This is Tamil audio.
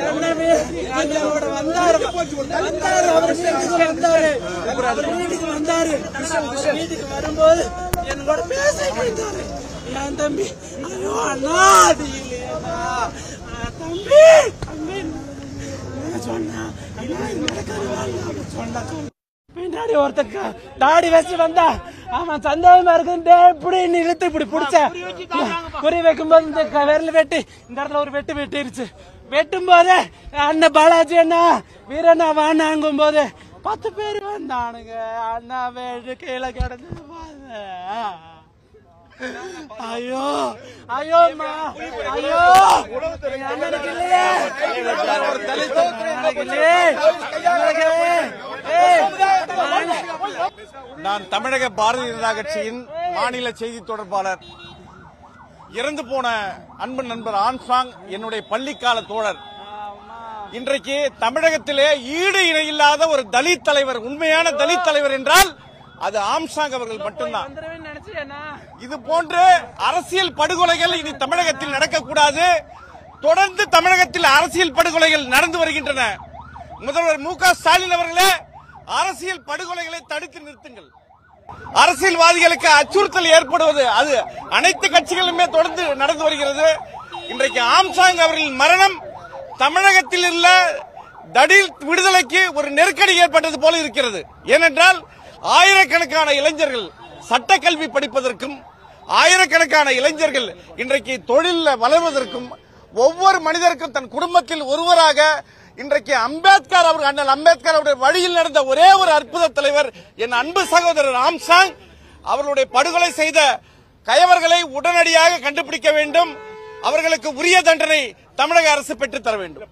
எனவே அவர் வந்தார். வந்தார் அவர் வீட்டுக்கு வந்தாரு அவர் வீட்டுக்கு வந்தாரு பின்னாடி ஒருத்தக்க தாடி வச்சு வந்தா அவன் சந்தேகமா இருக்கு இப்படி இழுத்து இப்படி பிடிச்ச. குறி வைக்கும் போது இந்த விரல் வெட்டி இந்த இடத்துல ஒரு வெட்டு வெட்டிருச்சு. வெட்டும் போது அண்ணன் பாலாஜி அண்ணா வீரண்ணா வானாங்கும் போது பத்து பேர் வந்தானுங்க. அண்ணா வேடு கீழே கிடந்து ஐயோ ஐயோ அம்மா. ஐயோ. அண்ணனுக்கு இல்லையே. அண்ணனுக்கு இல்லையே. நான் தமிழக பாரதிய ஜனதா கட்சியின் மாநில செய்தி தொடர்பாளர். இறந்து போன அன்பு நண்பர் ஆன்சாங் என்னுடைய பள்ளிக்கால தோழர். இன்றைக்கு தமிழகத்திலே ஈடு இணையில்லாத ஒரு தலித் தலைவர் உண்மையான தலித் தலைவர் என்றால் அது ஆம்சாங் அவர்கள் மட்டும்தான். இது போன்று அரசியல் படுகொலைகள் இனி தமிழகத்தில் நடக்கக்கூடாது. தொடர்ந்து தமிழகத்தில் அரசியல் படுகொலைகள் நடந்து வருகின்றன. முதல்வர் மு க ஸ்டாலின் அவர்களே அரசியல் படுகொலைகளை தடுத்து நிறுத்துங்கள். அரசியல்வாதிகளுக்கு அச்சுறுத்தல் ஏற்படுவது அது அனைத்து கட்சிகளுமே தொடர்ந்து நடந்து வருகிறது. இன்றைக்கு ஆம்சாங் அவர்களின் மரணம் தமிழகத்தில் உள்ள தடில் விடுதலைக்கு ஒரு நெருக்கடி ஏற்பட்டது போல இருக்கிறது. ஏனென்றால் ஆயிரக்கணக்கான இளைஞர்கள் சட்டக்கல்வி படிப்பதற்கும் ஆயிரக்கணக்கான இளைஞர்கள் இன்றைக்கு தொழிலில் வளர்வதற்கும் ஒவ்வொரு மனிதருக்கும் தன் குடும்பத்தில் ஒருவராக இன்றைக்கு அம்பேத்கர் அவர் அண்ணன் அம்பேத்கர் அவருடைய வழியில் நடந்த ஒரே ஒரு அற்புத தலைவர் என் அன்பு சகோதரர் ராம்சாங். அவர்களுடைய படுகொலை செய்த கயவர்களை உடனடியாக கண்டுபிடிக்க வேண்டும். அவர்களுக்கு உரிய தண்டனை தமிழக அரசு பெற்றுத் தர வேண்டும்.